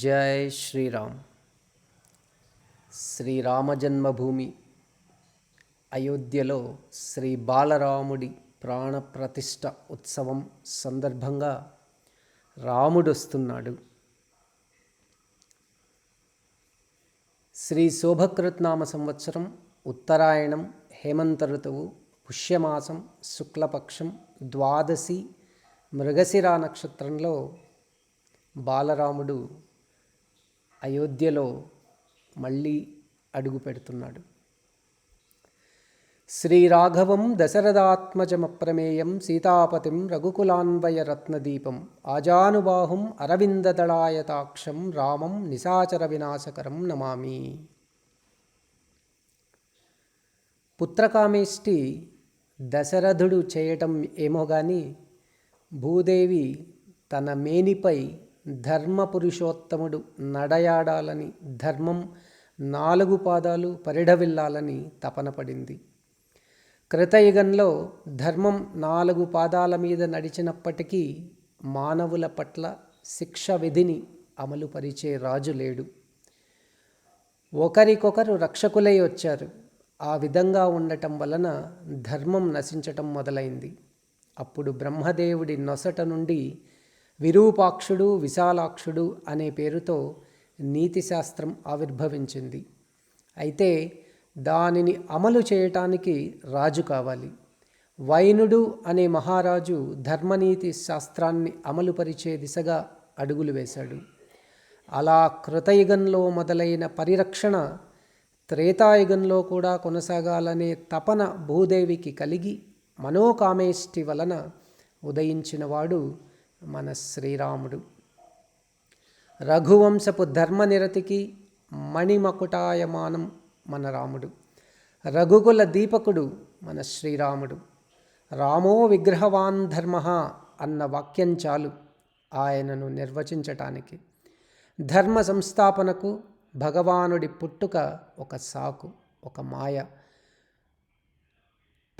జై శ్రీరామ్. శ్రీరామ జన్మభూమి అయోధ్యలో శ్రీ బాలరాముడి ప్రాణప్రతిష్ఠ ఉత్సవం సందర్భంగా రాముడు వస్తున్నాడు. శ్రీ శోభకృత్నామ సంవత్సరం ఉత్తరాయణం హేమంత ఋతువు పుష్యమాసం శుక్లపక్షం ద్వాదశి మృగశిరా నక్షత్రంలో బాలరాముడు అయోధ్యలో మళ్ళీ అడుగు పెడుతున్నాడు. శ్రీరాఘవం దశరథాత్మజమప్రమేయం సీతాపతిం రఘుకులాన్వయ రత్నదీపం ఆజానుబాహుం అరవిందదళాయతాక్షం రామం నిశాచర వినాశకరం నమామి. పుత్రకామేష్టి దశరథుడు చేయటం ఏమో కానీ భూదేవి తన మేనిపై ధర్మ పురుషోత్తముడు నడయాడాలని ధర్మం నాలుగు పాదాలు పరిడవిల్లాలని తపన పడింది. కృతయుగంలో ధర్మం నాలుగు పాదాల మీద నడిచినప్పటికీ మానవుల పట్ల శిక్ష విధిని అమలుపరిచే రాజు లేడు. ఒకరికొకరు రక్షకులై వచ్చారు. ఆ విధంగా ఉండటం వలన ధర్మం నశించటం మొదలైంది. అప్పుడు బ్రహ్మదేవుడి నొసట నుండి విరూపాక్షుడు విశాలాక్షుడు అనే పేరుతో నీతిశాస్త్రం ఆవిర్భవించింది. అయితే దానిని అమలు చేయటానికి రాజు కావాలి. వైనుడు అనే మహారాజు ధర్మనీతి శాస్త్రాన్ని అమలుపరిచే దిశగా అడుగులు వేశాడు. అలా కృతయుగంలో మొదలైన పరిరక్షణ త్రేతాయుగంలో కూడా కొనసాగాలనే తపన భూదేవికి కలిగి మనోకామేష్టి వలన ఉదయించినవాడు మన శ్రీరాముడు. రఘువంశపు ధర్మనిరతికి మణిమకుటాయమానం మన రాముడు. రఘుకుల దీపకుడు మన శ్రీరాముడు. రామో విగ్రహవాన్ ధర్మ అన్న వాక్యం చాలు ఆయనను నిర్వచించటానికి. ధర్మ సంస్థాపనకు భగవానుడి పుట్టుక ఒక సాకు ఒక మాయ.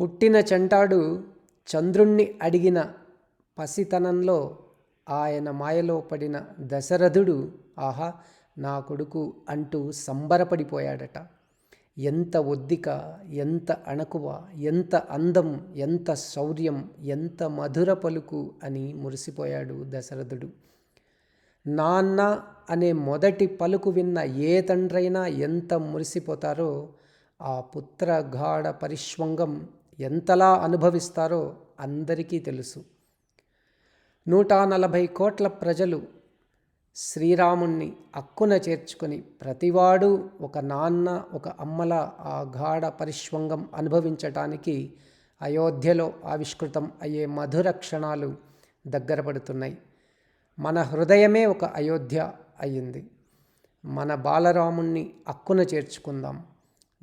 పుట్టిన చెంటాడు చంద్రుణ్ణి అడిగిన పసితనంలో ఆయన మాయలో పడిన దశరథుడు ఆహా నా కొడుకు అంటూ సంబరపడిపోయాడట. ఎంత ఒద్దిక ఎంత అణకువ ఎంత అందం ఎంత శౌర్యం ఎంత మధుర పలుకు అని మురిసిపోయాడు దశరథుడు. నాన్న అనే మొదటి పలుకు విన్న ఏ తండ్రైనా ఎంత మురిసిపోతారో ఆ పుత్రగాఢ పరిష్వంగం ఎంతలా అనుభవిస్తారో అందరికీ తెలుసు. నూట నలభై కోట్ల ప్రజలు శ్రీరాముణ్ణి అక్కున చేర్చుకుని ప్రతివాడు ఒక నాన్న ఒక అమ్మల ఆ గాఢ పరిష్వంగం అనుభవించటానికి అయోధ్యలో ఆవిష్కృతం అయ్యే మధుర క్షణాలు దగ్గర పడుతున్నాయి. మన హృదయమే ఒక అయోధ్య అయ్యింది. మన బాలరాముణ్ణి అక్కున చేర్చుకుందాం.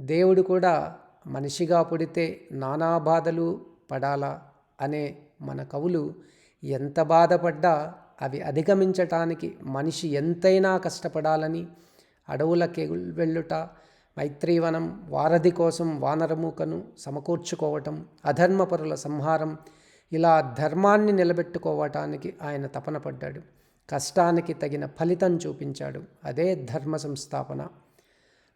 దేవుడు కూడా మనిషిగా పుడితే నానా బాధలు పడాలా అనే మన కవులు ఎంత బాధపడ్డా అవి అధిగమించటానికి మనిషి ఎంతైనా కష్టపడాలని అడవులకి వెళ్ళుట మైత్రీవనం వారధి కోసం వానరమూకను సమకూర్చుకోవటం అధర్మపరుల సంహారం ఇలా ధర్మాన్ని నిలబెట్టుకోవటానికి ఆయన తపన పడ్డాడు. కష్టానికి తగిన ఫలితం చూపించాడు. అదే ధర్మ సంస్థాపన.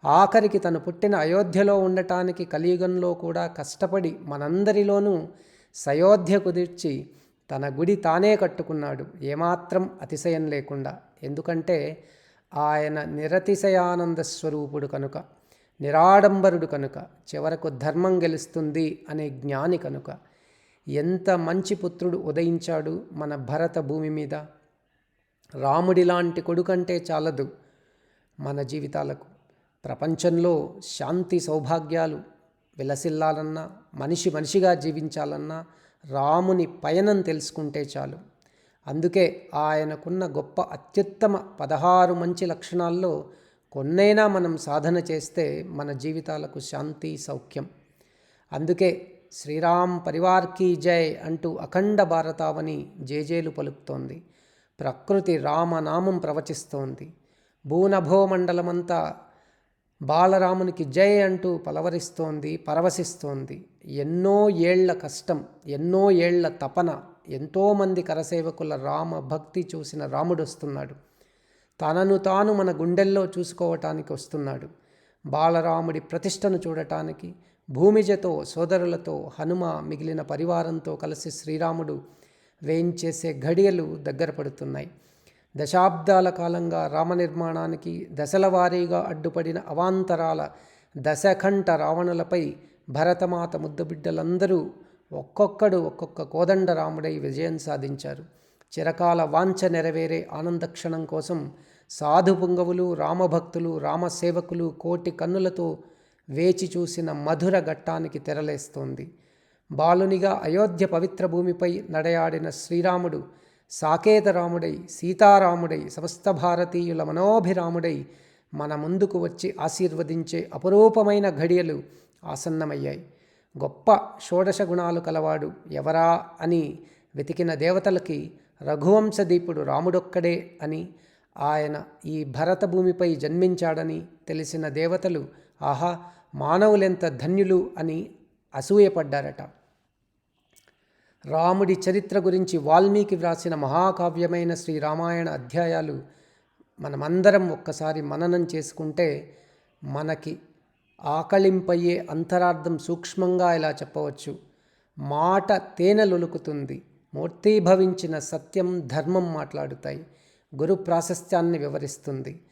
ఆఖరికి తను పుట్టిన అయోధ్యలో ఉండటానికి కలియుగంలో కూడా కష్టపడి మనందరిలోనూ సయోధ్య కుదిర్చి తన గుడి తానే కట్టుకున్నాడు. ఏమాత్రం అతిశయం లేకుండా. ఎందుకంటే ఆయన నిరతిశయానంద స్వరూపుడు కనుక నిరాడంబరుడు కనుక చివరకు ధర్మం గెలుస్తుంది అనే జ్ఞాని కనుక ఎంత మంచి పుత్రుడు ఉదయించాడు మన భరత భూమి మీద? రాముడి లాంటి కొడుకంటే చాలదు మన జీవితాలకు. ప్రపంచంలో శాంతి సౌభాగ్యాలు విలసిల్లాలన్నా మనిషి మనిషిగా జీవించాలన్నా రాముని పయనం తెలుసుకుంటే చాలు. అందుకే ఆయనకున్న గొప్ప అత్యుత్తమ పదహారు మంచి లక్షణాల్లో కొన్నైనా మనం సాధన చేస్తే మన జీవితాలకు శాంతి సౌఖ్యం. అందుకే శ్రీరామ్ పరివార్ కీ జై అంటూ అఖండ భారతావని జేజేలు పలుకుతోంది. ప్రకృతి రామనామం ప్రవచిస్తోంది. భూనభో మండలమంతా బాలరామునికి జై అంటూ పలవరిస్తోంది పరవశిస్తోంది. ఎన్నో ఏళ్ళ కష్టం ఎన్నో ఏళ్ళ తపన ఎంతోమంది కరసేవకుల రామ భక్తి చూసిన రాముడు వస్తున్నాడు. తనను తాను మన గుండెల్లో చూసుకోవటానికి వస్తున్నాడు. బాలరాముడి ప్రతిష్టను చూడటానికి భూమిజతో సోదరులతో హనుమ మిగిలిన పరివారంతో కలిసి శ్రీరాముడు వేయించేసే ఘడియలు దగ్గర పడుతున్నాయి. దశాబ్దాల కాలంగా రామ నిర్మాణానికి దశల వారీగా అడ్డుపడిన అవాంతరాల దశకంఠ రావణులపై భరతమాత ముద్దుబిడ్డలందరూ ఒక్కొక్కడు ఒక్కొక్క కోదండ రాముడై విజయం సాధించారు. చిరకాల వాంఛ నెరవేరే ఆనందక్షణం కోసం సాధు పుంగవులు రామభక్తులు రామసేవకులు కోటి కన్నులతో వేచి చూసిన మధుర ఘట్టానికి తెరలేస్తోంది. బాలునిగా అయోధ్య పవిత్ర భూమిపై నడయాడిన శ్రీరాముడు సాకేతరాముడై సీతారాముడై సమస్త భారతీయుల మనోభిరాముడై మన ముందుకు వచ్చి ఆశీర్వదించే అపురూపమైన ఘడియలు ఆసన్నమయ్యాయి. గొప్ప షోడశ గుణాలు కలవాడు ఎవరా అని వెతికిన దేవతలకి రఘువంశదీపుడు రాముడొక్కడే అని ఆయన ఈ భరత భూమిపై జన్మించాడని తెలిసిన దేవతలు ఆహా మానవులెంత ధన్యులు అని అసూయపడ్డారట. రాముడి చరిత్ర గురించి వాల్మీకి వ్రాసిన మహాకావ్యమైన శ్రీ రామాయణ అధ్యాయాలు మనమందరం ఒక్కసారి మననం చేసుకుంటే మనకి ఆకళింపయ్యే అంతరార్థం సూక్ష్మంగా ఇలా చెప్పవచ్చు. మాట తేనెలొలుకుతుంది మూర్తీభవించిన సత్యం ధర్మం మాట్లాడుతాయి. గురు ప్రాశస్త్యాన్ని వివరిస్తుంది.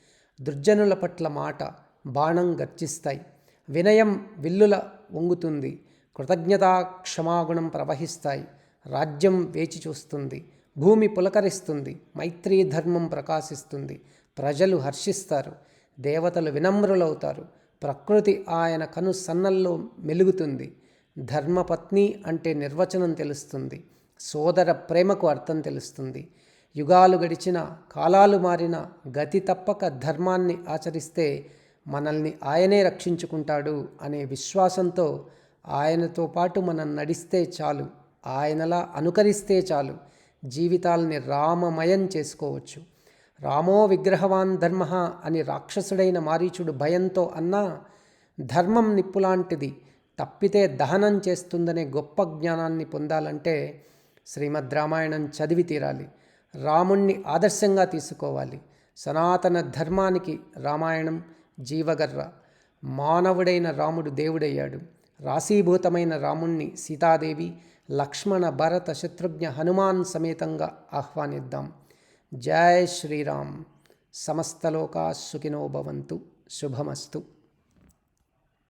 దుర్జనుల పట్ల మాట బాణం గర్జిస్తాయి. వినయం విల్లుల వంగుతుంది. కృతజ్ఞతా క్షమాగుణం ప్రవహిస్తాయి. రాజ్యం వేచి చూస్తుంది. భూమి పులకరిస్తుంది. మైత్రీ ధర్మం ప్రకాశిస్తుంది. ప్రజలు హర్షిస్తారు. దేవతలు వినమ్రులవుతారు. ప్రకృతి ఆయన కను సన్నల్లో మెలుగుతుంది. ధర్మపత్ని అంటే నిర్వచనం తెలుస్తుంది. సోదర ప్రేమకు అర్థం తెలుస్తుంది. యుగాలు గడిచిన కాలాలు మారిన గతి తప్పక ధర్మాన్ని ఆచరిస్తే మనల్ని ఆయనే రక్షించుకుంటాడు అనే విశ్వాసంతో ఆయనతో పాటు మనం నడిస్తే చాలు. ఆయనలా అనుకరిస్తే చాలు జీవితాల్ని రామమయం చేసుకోవచ్చు. రామో విగ్రహవాన్ ధర్మ అని రాక్షసుడైన మారీచుడు భయంతో అన్నా ధర్మం నిప్పులాంటిది. తప్పితే దహనం చేస్తుందనే గొప్ప జ్ఞానాన్ని పొందాలంటే శ్రీమద్ రామాయణం చదివి తీరాలి. రాముణ్ణి ఆదర్శంగా తీసుకోవాలి. సనాతన ధర్మానికి రామాయణం జీవగర్ర. మానవుడైన రాముడు దేవుడయ్యాడు. రాశీభూతమైన రాముణ్ణి సీతాదేవి లక్ష్మణ భరత శత్రుఘ్న హనుమాన్ సమేతంగా ఆహ్వానిద్దాం. జై శ్రీరామ్. సమస్తలోకా సుఖినో భవంతు. శుభమస్తు.